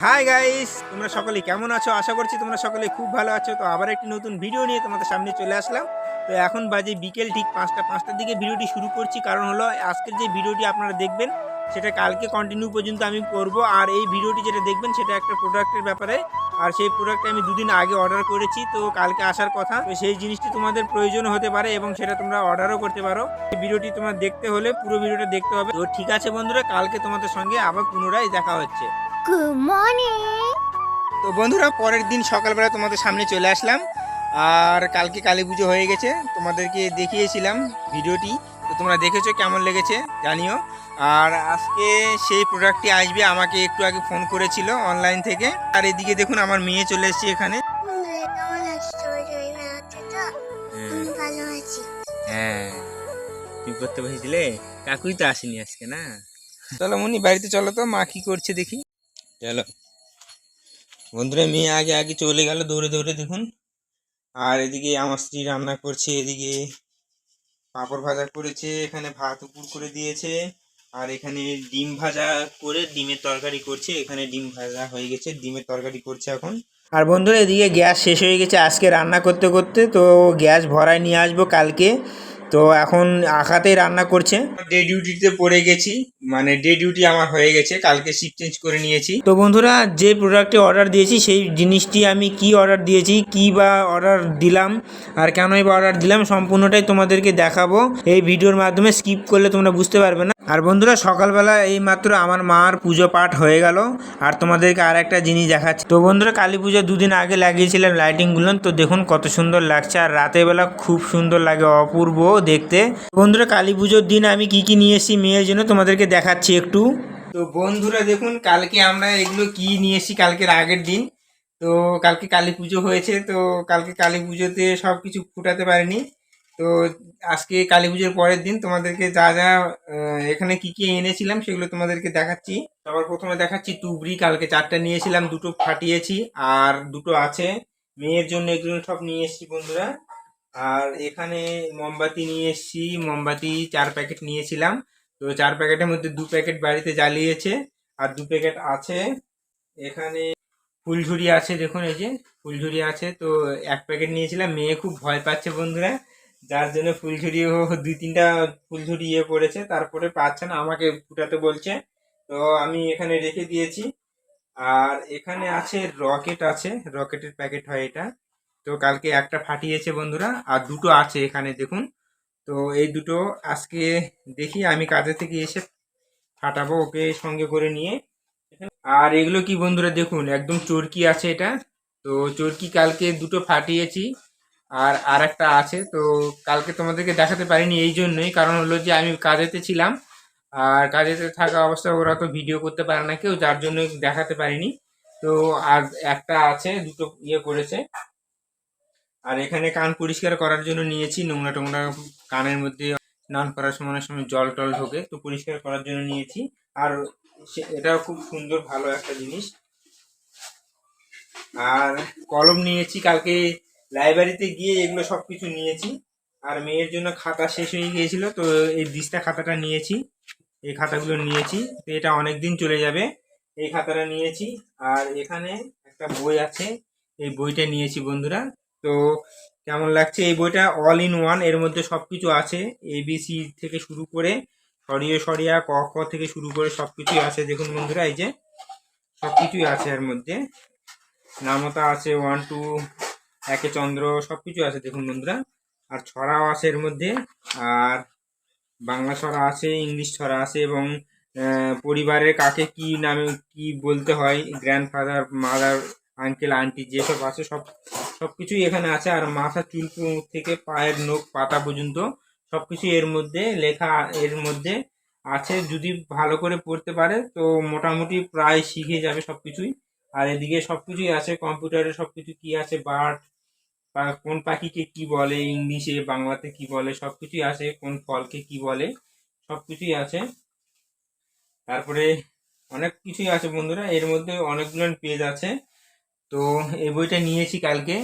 Hi guys তোমরা সকলে কেমন আছো? আশা করছি তোমরা সকলে খুব ভালো আছো। তো আবার একটি নতুন ভিডিও নিয়ে তোমাদের সামনে চলে আসলাম। তো এখন বাজে বিকেল, ঠিক পাঁচটা, পাঁচটার দিকে ভিডিওটি শুরু করছি। কারণ হলো, আজকের যে ভিডিওটি আপনারা দেখবেন, সেটা কালকে কন্টিনিউ পর্যন্ত আমি করব। আর এই ভিডিওটি যেটা দেখবেন, সেটা একটা প্রোডাক্টের ব্যাপারে। আর সেই প্রোডাক্টটা আমি দুদিন আগে অর্ডার করেছি, তো কালকে আসার কথা। তো সেই জিনিসটি তোমাদের প্রয়োজন হতে পারে এবং সেটা তোমরা অর্ডারও করতে পারো। এই ভিডিওটি তোমার দেখতে হলে, পুরো ভিডিওটা দেখতে হবে। তো ঠিক আছে বন্ধুরা, কালকে তোমাদের সঙ্গে আবার পুনরায় দেখা হচ্ছে। গুড মর্নিং তো বন্ধুরা, পরের দিন সকালবেলা তোমাদের সামনে চলে আসলাম। আর কালকে কালী পুজো হয়ে গেছে, তোমাদেরকে দেখিয়েছিলাম ভিডিওটি। তো তোমরা দেখেছ কেমন লেগেছে, জানিও। আর আজকে সেই প্রোডাক্টটি আসবে, আমাকে একটু আগে ফোন করেছিল অনলাইন থেকে। আর এদিকে দেখুন, আমার মেয়ে চলে এসেছে এখানে। হ্যাঁ তুমি করতে বসেছিলে? কাকুই তো আসেনি আজকে, না? চলো মুনি বাড়িতে চলো তো, মা কি করছে দেখি। চলো। বন্ধুরা, মেয়ে আগে আগে চলে গেল, দৌড়ে দৌড়ে দেখুন। আর এদিকে আমার স্ত্রী রান্না করছে, এদিকে পাঁপড় ভাজা করেছে, এখানে ভাত উপর করে দিয়েছে। আর এখানে ডিম ভাজা করে ডিমের তরকারি করছে। এখানে ডিম ভাজা হয়ে গেছে, ডিমের তরকারি করছে এখন। আর বন্ধুরা, এদিকে গ্যাস শেষ হয়ে গেছে, আজকে রান্না করতে করতে। তো গ্যাস ভরায় নিয়ে আসব কালকে। তো এখন আঁকাতেই রান্না করছে। ডে ডিউটিতে পড়ে গেছি মানে ডে ডিউটি আমার হয়ে গেছে কালকে শিফট চেঞ্জ করে নিয়েছি। তো বন্ধুরা যে প্রোডাক্টে অর্ডার দিয়েছি সেই জিনিসটি আমি কি অর্ডার দিয়েছি কি বা অর্ডার দিলাম আর কেনই বা অর্ডার দিলাম সম্পূর্ণটাই তোমাদেরকে দেখাবো। এই ভিডিওর মাধ্যমে স্কিপ করলে তোমরা বুঝতে পারবে না। আর বন্ধুরা, সকালবেলা এই মাত্র আমার মার পুজো পাঠ হয়ে গেল। আর তোমাদেরকে আর একটা জিনিস দেখাচ্ছি। তো বন্ধুরা, কালী পুজো দুদিন আগে লাগিয়েছিলাম লাইটিংগুলো। তো দেখুন কত সুন্দর লাগছে। আর রাতের বেলা খুব সুন্দর লাগে, অপূর্ব দেখতে। বন্ধুরা, কালী পুজোর দিন আমি কি কি নিয়ে এসেছি মেয়ের জন্য তোমাদেরকে দেখাচ্ছি একটু। তো বন্ধুরা, দেখুন কালকে আমরা এগুলো কি নিয়ে এসেছি কালকের আগের দিন। তো কালকে কালী পুজো হয়েছে। তো কালকে কালী পুজোতে সব কিছু ফুটাতে পারিনি। তো আজকে কালী পুজোর পরের দিন তোমাদেরকে যা যা এখানে কি কি এনেছিলাম সেগুলো তোমাদেরকে দেখাচ্ছি। সবার প্রথমে দেখাচ্ছি তুবড়ি, কালকে চারটা নিয়েছিলাম, দুটো ফাটিয়েছি, আর দুটো আছে। মেয়ের জন্য এগুলো সব নিয়ে এসেছি বন্ধুরা। আর এখানে মোমবাতি নিয়ে এসেছি, মোমবাতি চার প্যাকেট নিয়েছিলাম। তো চার প্যাকেটের মধ্যে দু প্যাকেট বাড়িতে জ্বালিয়েছে, আর দু প্যাকেট আছে। এখানে ফুলঝুরি আছে, দেখুন এই যে, ফুলঝুরি আছে। তো এক প্যাকেট নিয়েছিলাম, মেয়ে খুব ভয় পাচ্ছে বন্ধুরা। যার জন্য ফুলঝুরি দুই তিনটা ফুলঝুরি ইয়ে করেছে, তারপরে পাচ্ছে না, আমাকে ফুটাতে বলছে। তো আমি এখানে রেখে দিয়েছি। আর এখানে আছে রকেট আছে, রকেটের প্যাকেট হয় এটা। তো কালকে একটা ফাটিয়েছে বন্ধুরা, আর দুটো আছে এখানে, দেখুন। তো এই দুটো আজকে দেখি, আমি কাজে থেকে এসে ফাটাবো ওকে সঙ্গে করে নিয়ে। আর এগুলো কি বন্ধুরা, দেখুন, একদম চরকি আছে এটা। তো চরকি কালকে দুটো ফাটিয়েছি। আর আর একটা আছে, তো কালকে তোমাদেরকে দেখাতে পারিনি এই জন্যই। কারণ হলো যে আমি কাজেতে ছিলাম, আর কাজেতে থাকা অবস্থায় ওরা তো ভিডিও করতে পারে না কেউ, যার জন্য দেখাতে পারিনি। তো আর একটা আছে, দুটো ইয়ে করেছে। আর এখানে কান পরিষ্কার করার জন্য নিয়েছি, নোংরা টোংরা কানের মধ্যে স্নান করার সময় অনেক সময় জল টল ঢোকে, তো পরিষ্কার করার জন্য নিয়েছি। আর এটাও খুব সুন্দর, ভালো একটা জিনিস। আর কলম নিয়েছি, কালকে লাইব্রেরিতে গিয়ে এগুলো সব কিছু নিয়েছি। আর মেয়ের জন্য খাতা শেষ হয়ে গিয়েছিল, তো এই দিস্তা খাতাটা নিয়েছি। এই খাতাগুলো নিয়েছি। তো এটা অনেক দিন চলে যাবে। এই খাতাটা নিয়েছি। আর এখানে একটা বই আছে। এই বইটা নিয়েছি বন্ধুরা। তো কেমন লাগছে? এই বইটা অল ইন ওয়ানের মধ্যে সব কিছু আছে এবিসি থেকে শুরু করে সরিয়ে সরিয়া ক, খ থেকে শুরু করে সব কিছুই আছে। দেখুন বন্ধুরা, এই যে সব কিছুই আছে এর মধ্যে। নামতা আছে ওয়ান টু একে চন্দ্র সব কিছু আছে দেখুন বন্ধুরা। আর ছড়াও আছে এর মধ্যে, আর বাংলা ছড়া আছে, ইংলিশ ছড়া আছে এবং পরিবারের কাকে কি নামে কি বলতে হয় গ্র্যান্ডফাদার মাদার আঙ্কেল আন্টি যেসব আছে সব সব কিছুই এখানে আছে। আর মাথা চুল থেকে পায়ের নখ, পাতা পর্যন্ত সব কিছু এর মধ্যে লেখা এর মধ্যে আছে। যদি ভালো করে পড়তে পারে তো মোটামুটি প্রায় শিখে যাবে সব কিছুই আর এদিকে সব কিছুই আছে, কম্পিউটারে সব কিছু কি আছে, বার্ড কোন পাখিকে কি বলে, ইংলিশে, বাংলাতে কি বলে সব কিছুই আছে, কোন ফলকে কি বলে সব কিছুই আছে। তারপরে অনেক কিছুই আছে বন্ধুরা, এর মধ্যে অনেকগুলো পেজ আছে। তো এই বইটা নিয়েছি কালকে।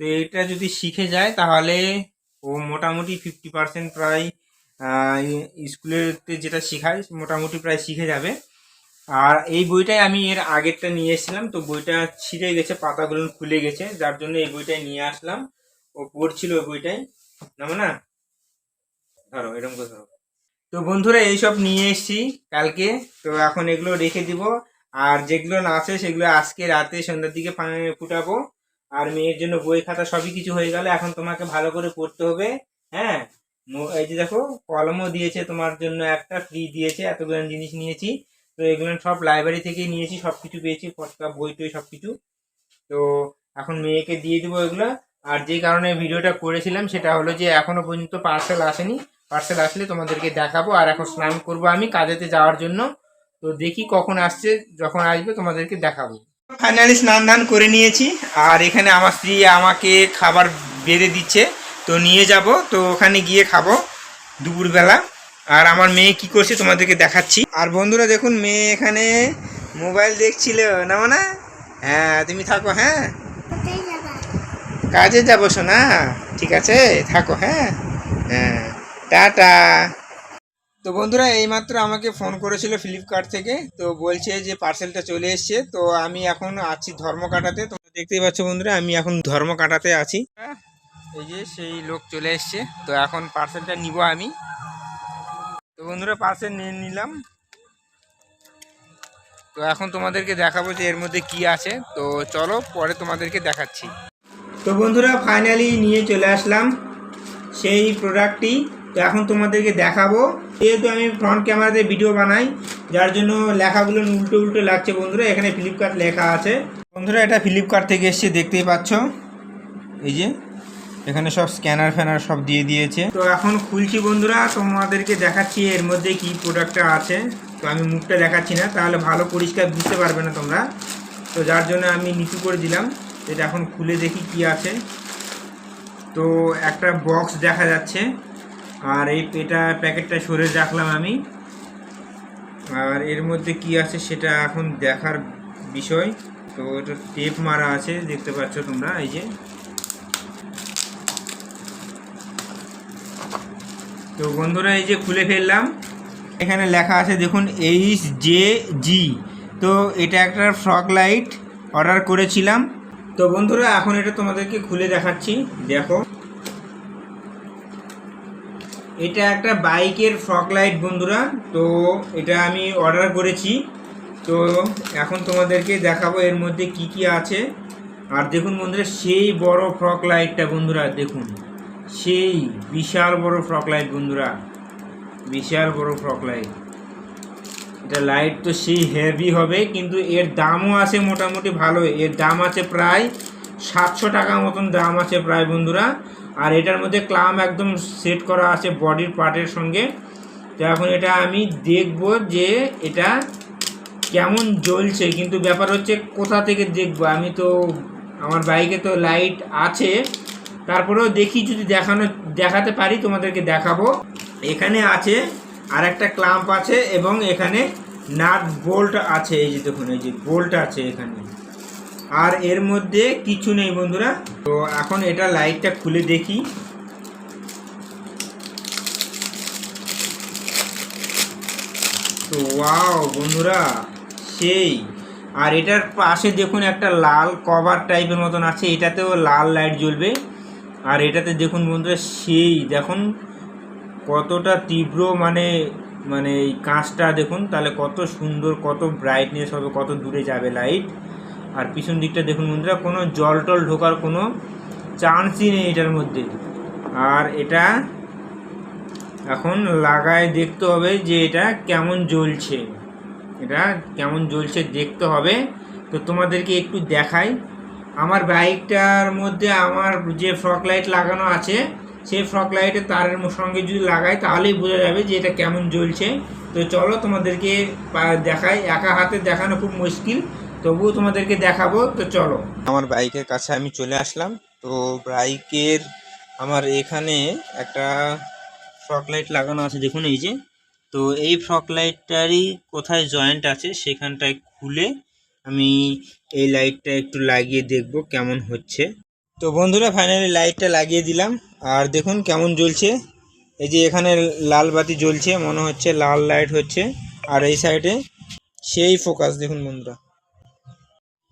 তো এটা যদি শিখে যায়, তাহলে ও মোটামুটি ফিফটি পার্সেন্ট প্রায় স্কুলেতে যেটা শেখায়, মোটামুটি প্রায় শিখে যাবে। আর এই বইটাই আমি এর আগেরটা নিয়ে এসেছিলাম, তো বইটা ছিঁড়ে গেছে, পাতাগুলো খুলে গেছে, যার জন্য এই বইটাই নিয়ে আসলাম। ও পড়ছিল ওই বইটাই নামো না ধরো, এরকম করে ধরো। তো বন্ধুরা, এইসব নিয়ে এসেছি কালকে, তো এখন এগুলো রেখে দিব। আর যেগুলো না আছে, সেগুলো আজকে রাতে সন্ধ্যার দিকে ফুটাবো। আর মেয়ের জন্য বই খাতা সবই কিছু হয়ে গেল, এখন তোমাকে ভালো করে পড়তে হবে হ্যাঁ? এই যে দেখো, কলমও দিয়েছে তোমার জন্য একটা ফ্রি দিয়েছে, এতগুলো জিনিস নিয়েছি। তো এগুলো সব লাইব্রেরি থেকেই নিয়েছি সব কিছু পেয়েছি, ফটকা, বই টই সব কিছু তো এখন মেয়েকে দিয়ে দেবো এগুলো। আর যে কারণে ভিডিওটা করেছিলাম সেটা হলো যে এখনও পর্যন্ত পার্সেল আসেনি। পার্সেল আসলে তোমাদেরকে দেখাবো, আর এখন স্নান করব আমি কাজেতে যাওয়ার জন্য। তো দেখি কখন আসছে, যখন আসবে তোমাদেরকে দেখাবো। ফাইনালি স্নান দান করে নিয়েছি, আর এখানে আমার স্ত্রী আমাকে খাবার বেড়ে দিচ্ছে। তো নিয়ে যাব, তো ওখানে গিয়ে খাব দুপুরবেলা। আর আমার মেয়ে কি করছে তোমাদেরকে দেখাচ্ছি। আর বন্ধুরা দেখুন মেয়ে এখানে মোবাইল দেখছিল না না হ্যাঁ তুমি থাকো হ্যাঁ? কাজে যাব শোনা ঠিক আছে থাকো হ্যাঁ? হ্যাঁ টাটা। তো বন্ধুরা এইমাত্র আমাকে ফোন করেছিল ফ্লিপকার্ট থেকে তো বলছে যে পার্সেলটা চলে এসছে তো আমি এখন আছি ধর্মকাটাতে। তোমরা দেখতেই পাচ্ছ বন্ধুরা আমি এখন ধর্মকাটাতে আছি। এই যে সেই লোক চলে এসছে তো এখন পার্সেলটা নিব আমি। তো বন্ধুরা পাশে নিয়ে নিলাম। তো এখন তোমাদেরকে দেখাবো যে এর মধ্যে কি আছে। তো চলো পরে তোমাদেরকে দেখাচ্ছি। তো বন্ধুরা ফাইনালি নিয়ে চলে আসলাম সেই প্রোডাক্টটি তো এখন তোমাদেরকে দেখাবো। যেহেতু আমি ফ্রন্ট ক্যামেরাতে ভিডিও বানাই, যার জন্য লেখাগুলো উল্টো উল্টো লাগছে বন্ধুরা, এখানে ফ্লিপকার্ট লেখা আছে। বন্ধুরা এটা ফ্লিপকার্ট থেকে এসছে, দেখতেই পাচ্ছ। এই যে। এখানে সব স্ক্যানার ফ্যানার সব দিয়ে দিয়েছে। তো এখন খুলছি বন্ধুরা, তোমাদেরকে দেখাচ্ছি এর মধ্যে কি প্রোডাক্টটা আছে। তো আমি মুখটা দেখাচ্ছি না, তাহলে ভালো পরিষ্কার বুঝতে পারবে না তোমরা। তো যার জন্য আমি নিচু করে দিলাম, এটা এখন খুলে দেখি কি আছে। তো একটা বক্স দেখা যাচ্ছে, আর এই এটা প্যাকেটটা সরে রাখলাম আমি। আর এর মধ্যে কি আছে সেটা এখন দেখার বিষয়। তো এটা টেপ মারা আছে, দেখতে পাচ্ছ তোমরা, এই যে। তো বন্ধুরা এই যে খুলে ফেললাম, এখানে লেখা আছে দেখুন এইচ জে জি তো এটা একটা ফ্রক লাইট অর্ডার করেছিলাম। তো বন্ধুরা, এখন এটা তোমাদেরকে খুলে দেখাচ্ছি, দেখো। এটা একটা বাইকের ফ্রক লাইট বন্ধুরা, তো এটা আমি অর্ডার করেছি। তো এখন তোমাদেরকে দেখাবো এর মধ্যে কি কি আছে। আর দেখুন বন্ধুরা, সেই বড় ফ্রক লাইটটা বন্ধুরা, দেখুন। সেই বিশাল বড় ফ্রক লাইট, বন্ধুরা। বিশাল বড় ফ্রক লাইট। এটা লাইট তো সেই হেভি হবে, কিন্তু এর দামও আছে মোটামুটি ভালো। এর দাম আছে প্রায় সাতশো টাকা মতন দাম আছে প্রায়, বন্ধুরা। আর এটার মধ্যে ক্লাম একদম সেট করা আছে বডির পার্টের সঙ্গে। তো এখন এটা আমি দেখব যে এটা কেমন জ্বলছে, কিন্তু ব্যাপার হচ্ছে কোথা থেকে দেখব? আমি তো, আমার বাইকে তো লাইট আছে। তারপরেও দেখি যদি দেখানো, দেখাতে পারি, তোমাদেরকে দেখাবো। এখানে আছে আর একটা ক্লাম্প আছে এবং এখানে নাট বোল্ট আছে, এই যে দেখুন, এই যে বোল্ট আছে এখানে। আর এর মধ্যে কিছু নেই বন্ধুরা। তো এখন এটা লাইটটা খুলে দেখি। তো ওয়াও বন্ধুরা, সেই। আর এটার পাশে দেখুন একটা লাল কভার টাইপের মতন আছে, এটাতেও লাল লাইট জ্বলবে। আর এটাতে দেখুন বন্ধুরা, সেই দেখুন কতটা তীব্র মানে মানে এই কাঁচটা দেখুন, তাহলে কত সুন্দর, কত ব্রাইটনেস হবে, কত দূরে যাবে লাইট আর পিছন দিকটা দেখুন বন্ধুরা, কোনো জল টল ঢোকার কোনো চান্সই নেই এটার মধ্যে। আর এটা এখন লাগায় দেখতে হবে যে এটা কেমন জ্বলছে। এটা কেমন জ্বলছে দেখতে হবে। তো তোমাদেরকে একটু দেখাই। আমার বাইকটার মধ্যে আমার যে ফ্রক লাইট লাগানো আছে, সেই ফ্রক লাইটের তারের সঙ্গে যদি লাগাই, তাহলেই বোঝা যাবে যে এটা কেমন জ্বলছে। তো চলো তোমাদেরকে দেখাই। একা হাতে দেখানো খুব মুশকিল, তবুও তোমাদেরকে দেখাবো। তো চলো। আমার বাইকের কাছে আমি চলে আসলাম। তো বাইকের আমার এখানে একটা ফ্রক লাইট লাগানো আছে, দেখুন এই যে। তো এই ফ্রক লাইটটারই কোথায় জয়েন্ট আছে, সেখানটায় খুলে আমি এই লাইটটা একটু লাগিয়ে দেখব কেমন হচ্ছে। তো বন্ধুরা ফাইনালি লাইটটা লাগিয়ে দিলাম। আর দেখুন কেমন জ্বলছে। এই যে এখানে লাল বাতি জ্বলছে, মনে হচ্ছে লাল লাইট হচ্ছে। আর এই সাইডে সেই ফোকাস দেখুন বন্ধুরা।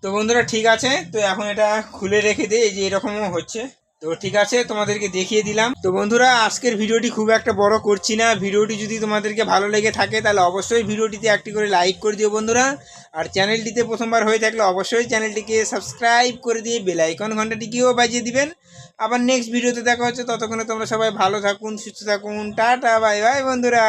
তো বন্ধুরা, ঠিক আছে। তো এখন এটা খুলে রেখে দিই। এই যে এরকমও হচ্ছে। তো ঠিক আছে, তোমাদেরকে দেখিয়ে দিলাম। তো বন্ধুরা, আজকের ভিডিওটি খুব একটা বড় করছি না। ভিডিওটি যদি তোমাদেরকে ভালো লেগে থাকে, তাহলে অবশ্যই ভিডিওটিতে একটি করে লাইক করে দিও বন্ধুরা। আর চ্যানেলটিতে প্রথমবার হয়ে থাকলে অবশ্যই চ্যানেলটিকে সাবস্ক্রাইব করে দিয়ে বেল আইকন ঘন্টাটিকেও বাজিয়ে দিবেন। আবার নেক্সট ভিডিওতে দেখা হচ্ছে। ততক্ষণে তোমরা সবাই ভালো থাকুন, সুস্থ থাকুন। টাটা বাই বাই বন্ধুরা।